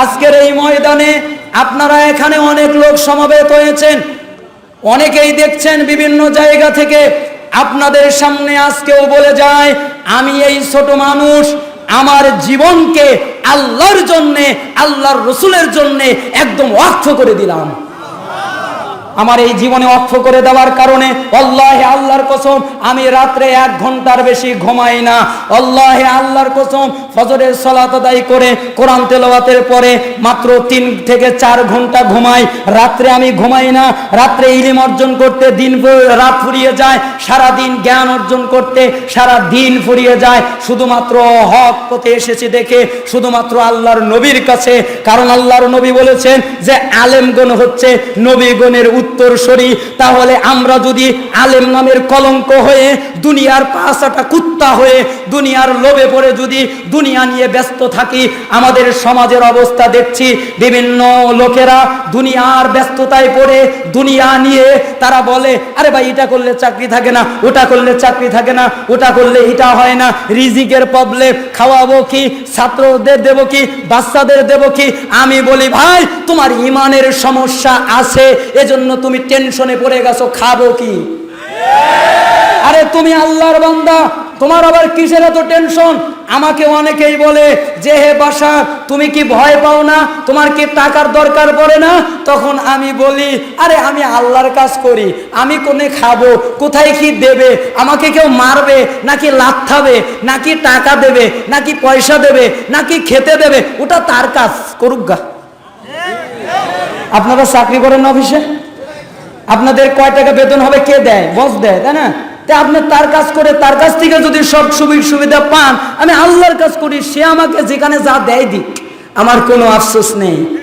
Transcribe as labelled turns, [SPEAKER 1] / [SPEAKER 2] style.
[SPEAKER 1] আজকের এই ময়দানে আপনারা এখানে অনেক লোক সমবেত হয়েছেন। অনেকেই দেখছেন বিভিন্ন জায়গা থেকে আপনাদের সামনে আজকেও বলে যায়, আমি এই ছোট মানুষ, আমার জীবনকে আল্লাহর জন্যে, আল্লাহর রসুলের জন্যে একদম অর্থ করে দিলাম। আমার এই জীবনে অক্ষ করে দেওয়ার কারণে অল্লাহে আল্লাহর কসম আমি রাত্রে এক ঘণ্টার বেশি ঘুমাই না। অল্লাহে আল্লাহর কসম ফজরের সলাত আদায় করে কোরআন তেলাওয়াতের পরে মাত্র তিন থেকে চার ঘণ্টা ঘুমাই। রাত্রে আমি ঘুমাই না। রাত্রে ইলিম অর্জন করতে দিন রাত ফুরিয়ে যায়। সারা দিন জ্ঞান অর্জন করতে সারা দিন ফুরিয়ে যায়। শুধুমাত্র হক পথে এসেছি দেখে শুধুমাত্র আল্লাহর নবীর কাছে। কারণ আল্লাহর নবী বলেছেন যে আলেমগণ হচ্ছে নবীগণের উত্তরসূরি, তাহলে আমরা যদি আলেম নামের কলঙ্ক হয়ে দুনিয়ার পাশাটা কুত্তা হয়ে দুনিয়ার লোভে পড়ে যদি দুনিয়া নিয়ে ব্যস্ত থাকি, আমাদের সমাজের অবস্থা দেখছি, বিভিন্ন লোকেরা দুনিয়ার ব্যস্ততায় পড়ে দুনিয়া নিয়ে তারা বলে, আরে ভাই, এটা করলে চাকরি থাকে না, ওটা করলে চাকরি থাকে না, ওটা করলে এটা হয় না, রিজিকের প্রবলেম খাওয়াবো কি, ছাত্রদের দেব কি, বাচ্চাদের দেব কি? আমি বলি, ভাই, তোমার ইমানের সমস্যা আছে, এজন্য তুমি টেনশনে পড়ে গেছো, খাব কি? আরে তুমি আল্লাহর বান্দা, তোমার আবার কিসের এত টেনশন? আমাকে অনেকেই বলে, যে হে বাসা, তুমি কি ভয় পাও না? তোমার কি টাকার দরকার পড়ে না? তখন আমি বলি, আরে আমি আল্লাহর কাজ করি, আমি কোনে খাব? কোথায় কি দেবে? আমাকে কেউ মারবে? নাকি লাথাবে? নাকি টাকা দেবে? নাকি পয়সা দেবে? নাকি খেতে দেবে? ওটা তার কাজ করুক গা। আপনারা চাকরি করেন অফিসে? আপনাদের কয় টাকা বেতন হবে, কে দেয়? বস দেয়, তাই না? তা আপনি তার কাজ করে, তার কাছ থেকে যদি সব সুবিধা সুবিধা পান, আমি আল্লাহর কাজ করি, সে আমাকে যেখানে যা দেয় দিক। আমার কোনো আফসোস নেই।